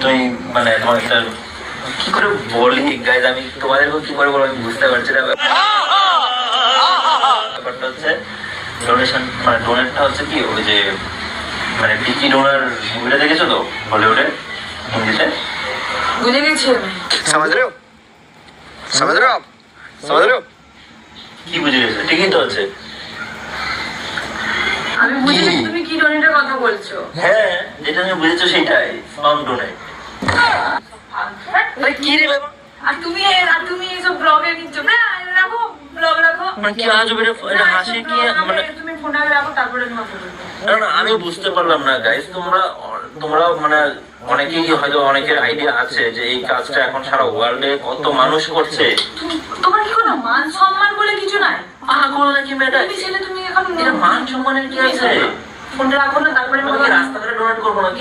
তুমি মানে তোমার একটা কি করে বলি গাইজ আমি তোমাদেরকে কি করে বলব আমি বুঝতে পারছি না। ব্যাপারটা হচ্ছে ডোনেশন মানে ডোনেটটা হচ্ছে কি ওই যে মানে টিকি ডোনার মুভিটা দেখেছ তো বলিউডে হিন্দিতে? বুঝে গেছি সমাজ রে সমাজ সমাজ কি বুঝে গেছো? ঠিকই তো আছে। আমি বুঝে গেছি তুমি বলছো? হ্যাঁ যেটা তুমি বুঝেছ সেটাই স্পাম ডোনেট আরে কি রে আর তুমি আর তুমি এইসব ব্লগে নিচ্ছ? রাখো ব্লগ রাখো। মানে কি আজব এটা এটা হাসি কি মানে তুমি ফোনটা রাখো তারপরে তোমাকে না না আমি বুঝতে পারলাম না গাইস তোমরা তোমরা মানে অনেকেই হয়তো অনেকের আইডিয়া আছে যে এই কাজটা এখন সারা ওয়ার্ল্ডে কত মানুষ করছে। তুমি তোমার কি কোনো মান সম্মান বলে কিছু নাই? পাগল নাকি ম্যাডাম তুমি ছেলে তুমি এখন মান সম্মানের কি আছে? ফোনটা রাখব না তারপরে রাস্তাঘাটে ডোনেট করব নাকি